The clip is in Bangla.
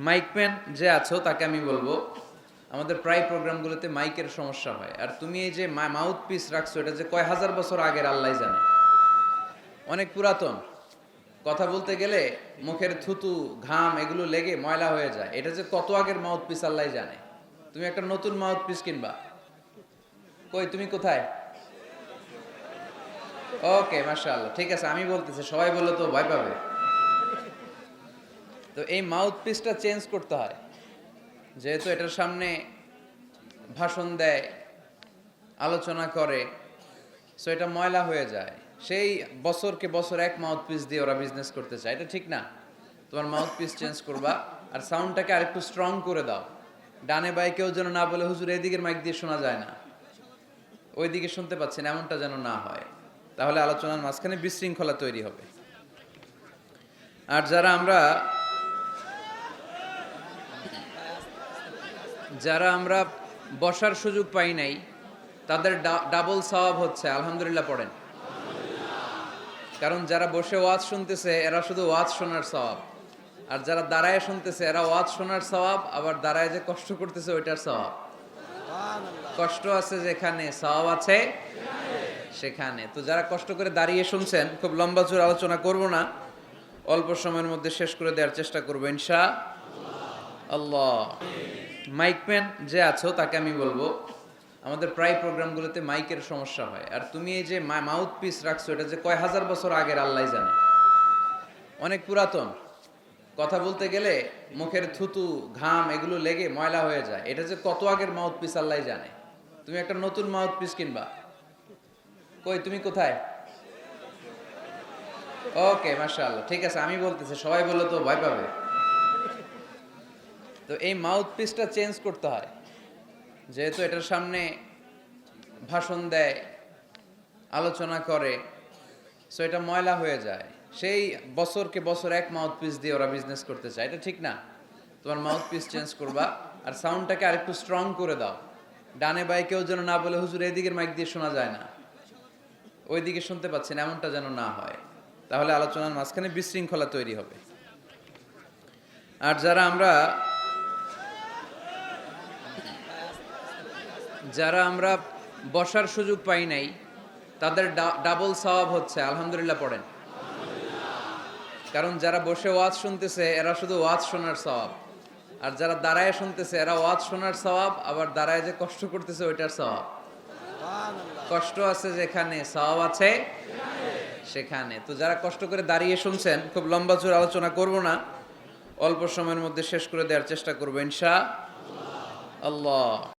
মাইকম্যান যে আছো, তাকে আমি বলব, আমাদের প্রায় প্রোগ্রামগুলোতে মাইকের সমস্যা হয়। আর তুমি এই যে মাউথ পিস রাখছো, এটা যে কয় হাজার বছর আগের আল্লাহ জানে। অনেক পুরাতন। কথা বলতে গেলে মুখের থুতু, ঘাম, এগুলো লেগে ময়লা হয়ে যায়। এটা যে কত আগের মাউথ পিস আল্লাহ জানে। তুমি একটা নতুন মাউথ পিস কিনবা। কই, তুমি কোথায়? ওকে মাশাআল্লাহ, ঠিক আছে, আমি বলতেছি, সবাই বললে তো ভয় পাবে। তো এই মাউথ পিসটা চেঞ্জ করতে হয়। যেহেতু এটার সামনে ভাষণ দেয়, আলোচনা করে সো এটা ময়লা হয়ে যায়। সেই বছরকে বছর এক মাউথ পিস দিয়ে ওরা বিজনেস করতে চায়। এটা ঠিক না। তোমার মাউথ পিস চেঞ্জ করবা আর সাউন্ডটাকে আরেকটু স্ট্রং করে দাও। ডানে বাই কেউ যেন না বলে, হুজুর, এদিকের মাইক দিয়ে শোনা যায় না। ওই দিকে শুনতে পাচ্ছেন এমনটা যেন না হয়। তাহলে আলোচনার মাঝখানে বিশৃঙ্খলা তৈরি হবে। আর যারা আমরা যারা আমরা বসার সুযোগ পাই নাই, তাদের ডাবল সওয়াব হচ্ছে, আলহামদুলিল্লাহ পড়েন। কারণ যারা বসে ওয়াজ শুনতেছে, এরা শুধু ওয়াজ শোনার স্বভাব আর যারা দাঁড়ায় শুনতেছে, এরা ওয়াজ শোনার সওয়াব, আবার দাঁড়ায় যে কষ্ট করতেছে, ওইটার স্বভাব কষ্ট আছে যেখানে, সওয়াব আছে সেখানে। তো যারা কষ্ট করে দাঁড়িয়ে শুনছেন, খুব লম্বা চূড় আলোচনা করব না। অল্প সময়ের মধ্যে শেষ করে দেওয়ার চেষ্টা করব, ইনশা আল্লাহ। মাইকম্যান যে আছো, তাকে আমি বলব, আমাদের প্রায় প্রোগ্রামগুলোতে মাইকের সমস্যা হয়। আর তুমি এই যে মাউথ পিস রাখছো, এটা যে কয় হাজার বছর আগের, আল্লাহ জানে। অনেক পুরাতন। কথা বলতে গেলে মুখের থুতু, ঘাম, এগুলো লেগে ময়লা হয়ে যায়। এটা যে কত আগের মাউথ পিস আল্লাহ জানে। তুমি একটা নতুন মাউথ পিস কিনবা। কই, তুমি কোথায়? ওকে, মাশাআল্লাহ। ঠিক আছে, আমি বলতেছি, সবাই বললে তো ভয় পাবে। তো এই মাউথ পিসটা চেঞ্জ করতে হয়। যেহেতু এটার সামনে ভাষণ দেয়, আলোচনা করে সো এটা ময়লা হয়ে যায়। সেই বছরকে বছর এক মাউথ পিস দিয়ে ওরা বিজনেস করতে চায়। এটা ঠিক না। তোমার মাউথ পিস চেঞ্জ করবা আর সাউন্ডটাকে আরেকটু স্ট্রং করে দাও। ডানে বাই কেউ যেন না বলে, হুজুর, এদিকের মাইক দিয়ে শোনা যায় না। ওইদিকে শুনতে পাচ্ছেন, এমনটা যেন না হয়। তাহলে আলোচনার মাঝখানে বিশৃঙ্খলা তৈরি হবে। আর যারা আমরা যারা আমরা বসার সুযোগ পাই নাই, তাদের ডাবল সওয়াব হচ্ছে, আলহামদুলিল্লাহ পড়েন। কারণ যারা বসে ওয়াজ শুনতেছে, এরা শুধু ওয়াজ শোনার সওয়াব। আর যারা দাঁড়ায় শুনতেছে, এরা ওয়াজ শোনার সওয়াব, আবার দাঁড়ায় যে কষ্ট করতেছে, ওইটার সওয়াব। কষ্ট আছে যেখানে, সওয়াব আছে সেখানে। তো যারা কষ্ট করে দাঁড়িয়ে শুনছেন, খুব লম্বা চূড় আলোচনা করব না। অল্প সময়ের মধ্যে শেষ করে দেওয়ার চেষ্টা করব, ইনশা আল্লাহ।